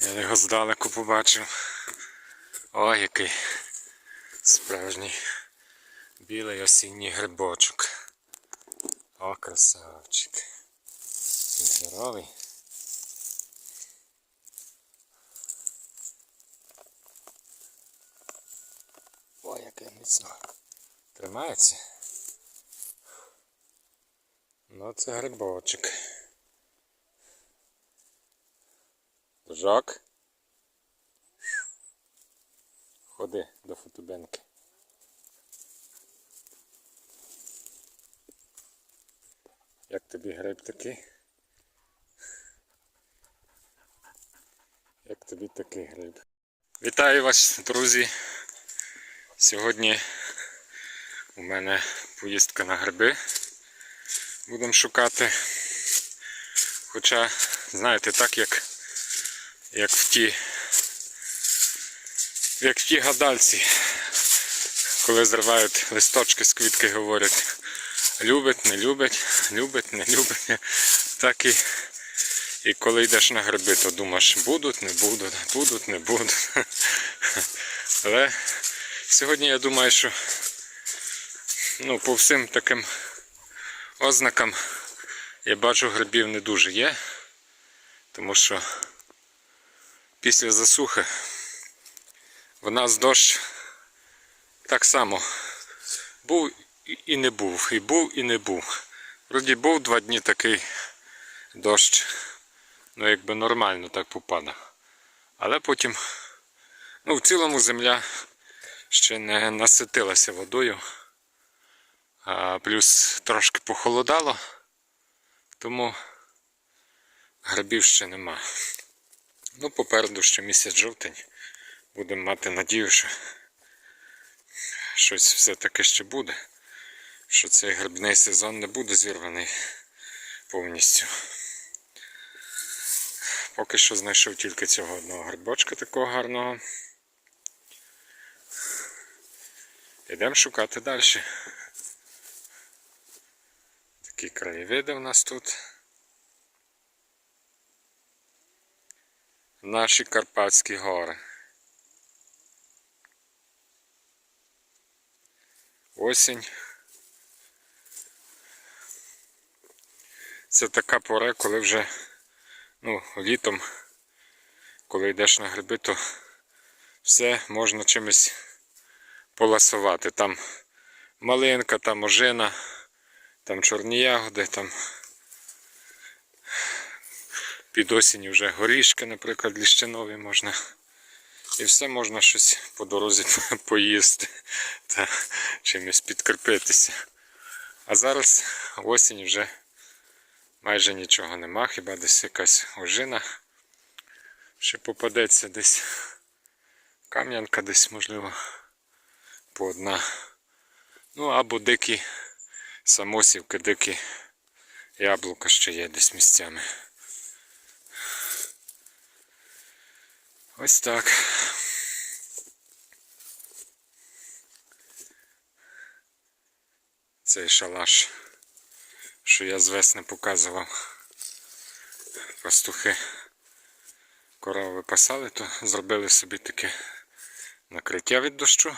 Я його здалеку побачив. Ой, який справжній білий осінній грибочок. О, красавчик. Здоровий. Ой, яке міцно. Тримається. Ну, це грибочок. Жак. Ходи до фотобенки. Як тобі гриб такий? Як тобі такий гриб? Вітаю вас, друзі! Сьогодні у мене поїздка на гриби. Будемо шукати. Хоча, знаєте, так як, як в ті як в ті гадальці, коли зривають листочки з квітки, говорять любить, не любить, любить, не любить. Так і, і коли йдеш на гриби, то думаєш, будуть, не будуть, будуть, не будуть. Але сьогодні я думаю, що ну, по всім таким ознакам я бачу грибів не дуже є, тому що після засухи в нас дощ так само був і- не був, і був і не був. Вроді був два дні такий дощ, ну якби нормально так попада. Але потім, ну в цілому земля ще не наситилася водою, а плюс трошки похолодало, тому грибів ще нема. Ну, попереду ще місяць жовтень. Будемо мати надію, що щось все-таки ще буде. Що цей грибний сезон не буде зірваний повністю. Поки що знайшов тільки цього одного грибочка такого гарного. Йдемо шукати далі. Такі краєвиди в нас тут. Наші Карпатські гори. Осінь. Це така пора, коли вже ну, літом, коли йдеш на гриби, то все можна чимось поласувати. Там малинка, там ожина, там чорні ягоди, там під осінь вже горішки, наприклад, ліщинові можна. І все можна щось по дорозі поїсти та чимось підкріпитися. А зараз осінь вже майже нічого нема, хіба десь якась ожина. Ще попадеться десь кам'янка десь, можливо, по одна. Ну або дикі самосівки, дикі яблука ще є десь місцями. Ось так. Цей шалаш, що я з весни показував. Пастухи корову випасали, то зробили собі таке накриття від дощу.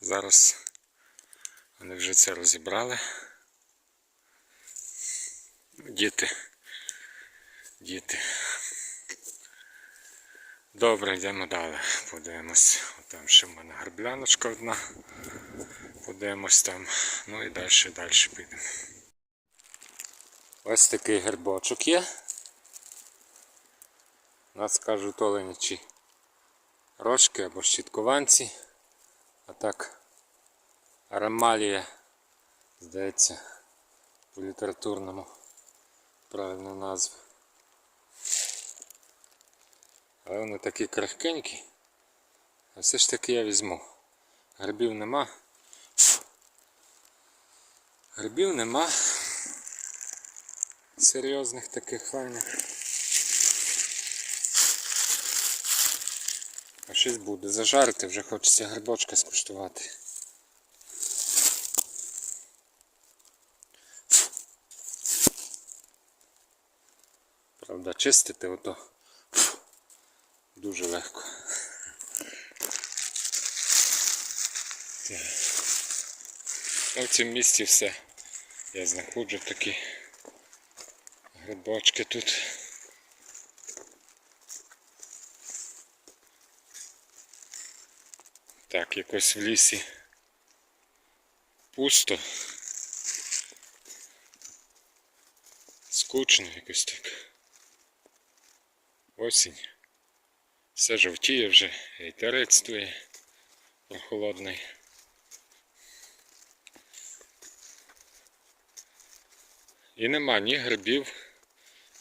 Зараз вони вже це розібрали. Діти. Діти. Добре, йдемо далі. Подивимось. Там ще в мене гарбляночка одна. Подивимось там. Ну і далі, далі підемо. Ось такий гербочок є. Нас кажуть оленячі рожки або щіткованці. А так арамалія, здається, по літературному правильна назва. Але вони такі крихкенькі. А все ж таки я візьму. Грибів нема. Грибів нема. Серйозних таких файних. А щось буде. Зажарити вже хочеться грибочка скуштувати. Правда, чистити ото Дуже легко. В цьому місці все. Я знаходжу такі грибочки тут. Так, якось в лісі пусто. Скучно якось так. Осінь. Все жовтіє вже, і терець твоє прохолодний. І нема ні грибів,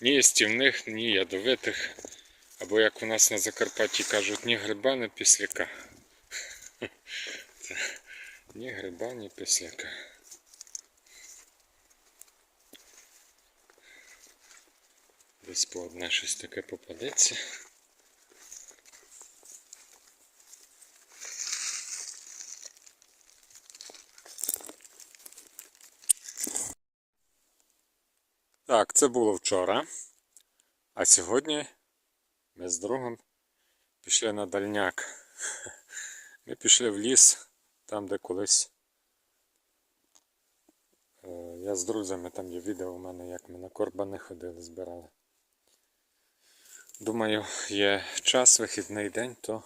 ні їстівних, ні ядовитих. Або як у нас на Закарпатті кажуть, ні гриба, ні післяка. Ні гриба, ні післяка. Десь по одне щось таке попадеться. Так, це було вчора. А сьогодні ми з другом пішли на дальняк. Ми пішли в ліс, там, де колись. е, Я з друзями там є відео у мене, як ми на корбани ходили, збирали. Думаю, є час, вихідний день, то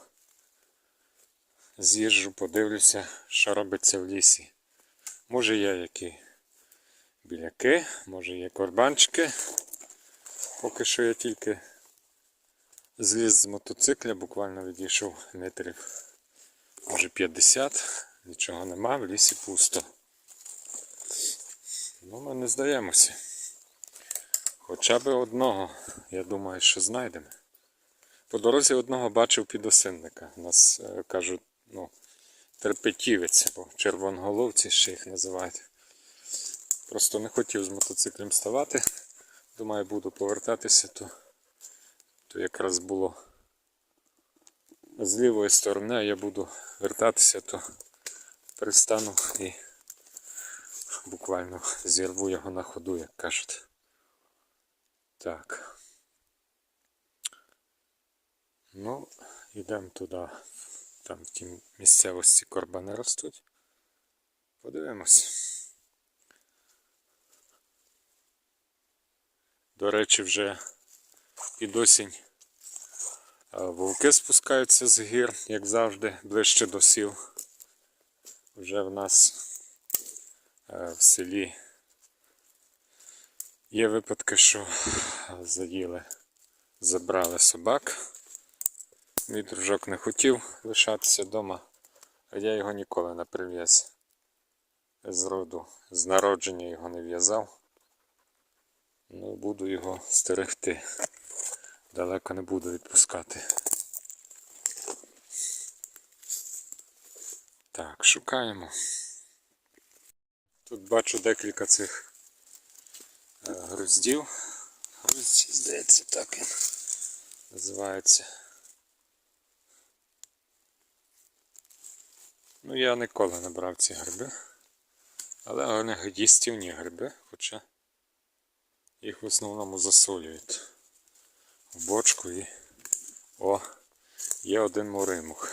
з'їжджу, подивлюся, що робиться в лісі. Може є які біляки, може є корбанчики. Поки що я тільки зліз з мотоцикля, буквально відійшов метрів, може 50, нічого нема, в лісі пусто. Ну, ми не здаємося. Хоча б одного, я думаю, що знайдемо. По дорозі одного бачив підосинника. Нас е, кажуть, ну, терпетівець, або червонголовці ще їх називають. Просто не хотів з мотоциклем ставати. Думаю, буду повертатися, то, то якраз було з лівої сторони, я буду вертатися, то пристану і буквально зірву його на ходу, як кажуть. Так. Ну, йдемо туди. Там в тій місцевості корбани ростуть. Подивимось. До речі, вже під осінь вовки спускаються з гір, як завжди, ближче до сіл. Вже в нас е, в селі є випадки, що заїли, забрали собак. Мій дружок не хотів лишатися вдома, а я його ніколи не прив'яз. З роду, з народження його не в'язав. Ну, буду його стерегти. Далеко не буду відпускати. Так, шукаємо. Тут бачу декілька цих е, груздів. Грузді, здається, так він називається. Ну, я ніколи не брав ці гриби. Але вони їстівні гриби, хоча їх в основному засолюють в бочку і... О, є один муримух.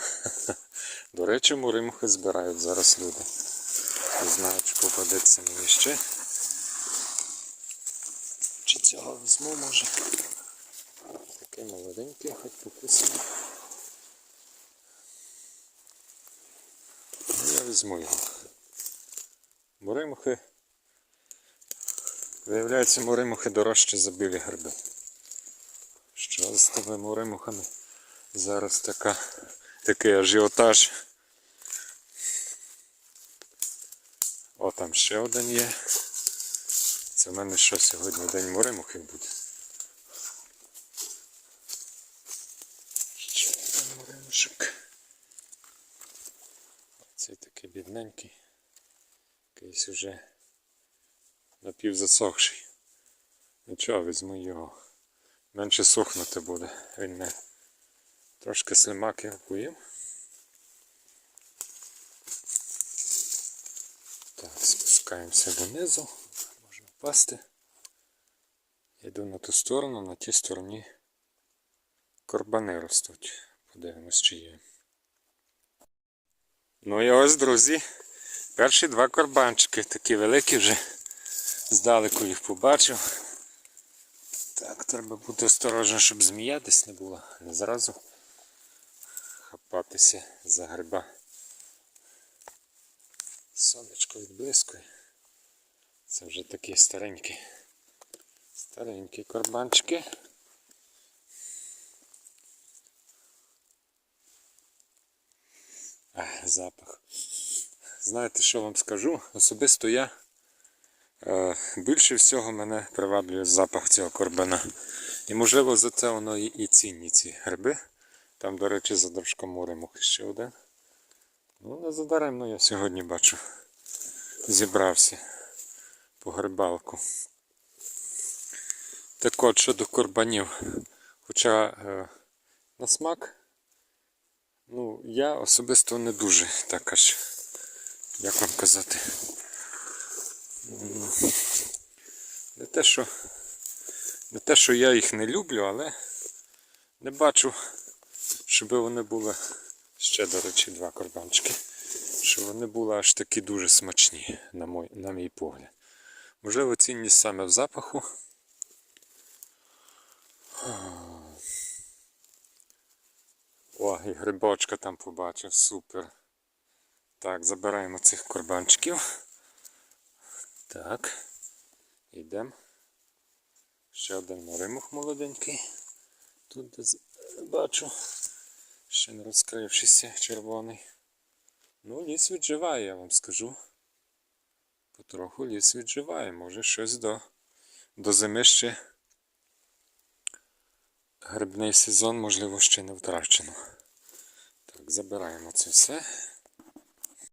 До речі, муримухи збирають зараз люди. Не знаю, чи попадеться мені ще. Чи цього візьму може. Такий молоденький, хоч покусимо. Ну, я візьму його. Муримухи. Виявляється, муримухи дорожче за білі гриби. Що з тими муримухами? Зараз така, такий ажіотаж. О, там ще один є. Це в мене що сьогодні день муримухи буде. Ще один муримушок. Цей такий бідненький. Якийсь уже напівзасохший. Нічого, візьму його. Менше сохнути буде. Він не трошки слимаки поїм. Так, спускаємося донизу. Можна впасти. Йду на ту сторону, на тій стороні Корбани ростуть. Подивимось, чи є. Ну і ось, друзі, перші два корбанчики, такі великі вже. Здалеку їх побачив. Так, треба бути осторожним, щоб змія десь не була. Не зразу хапатися за гриба. Сонечко відблискує. Це вже такі старенькі. Старенькі корбанчики. Ах, запах. Знаєте, що вам скажу? Особисто я більше всього мене приваблює запах цього корбана. І можливо за це воно і, цінні ці гриби. Там, до речі, за Держкоморем ще один. Ну, не задаремно я сьогодні бачу. Зібрався по грибалку. Так от щодо корбанів. Хоча е, на смак, ну, я особисто не дуже так аж, як вам казати. Не те, що, не те, що я їх не люблю, але не бачу, щоб вони були ще, до речі, два корбанчики. Щоб вони були аж такі дуже смачні, на мой, на мій погляд. Можливо, цінність саме в запаху. О, і грибочка там побачив, супер. Так, забираємо цих корбанчиків. Так. Йдемо. Ще один моримух молоденький. Тут де бачу. Ще не розкрившийся червоний. Ну, ліс відживає, я вам скажу. Потроху ліс відживає. Може щось до, до зими ще грибний сезон, можливо, ще не втрачено. Так, забираємо це все.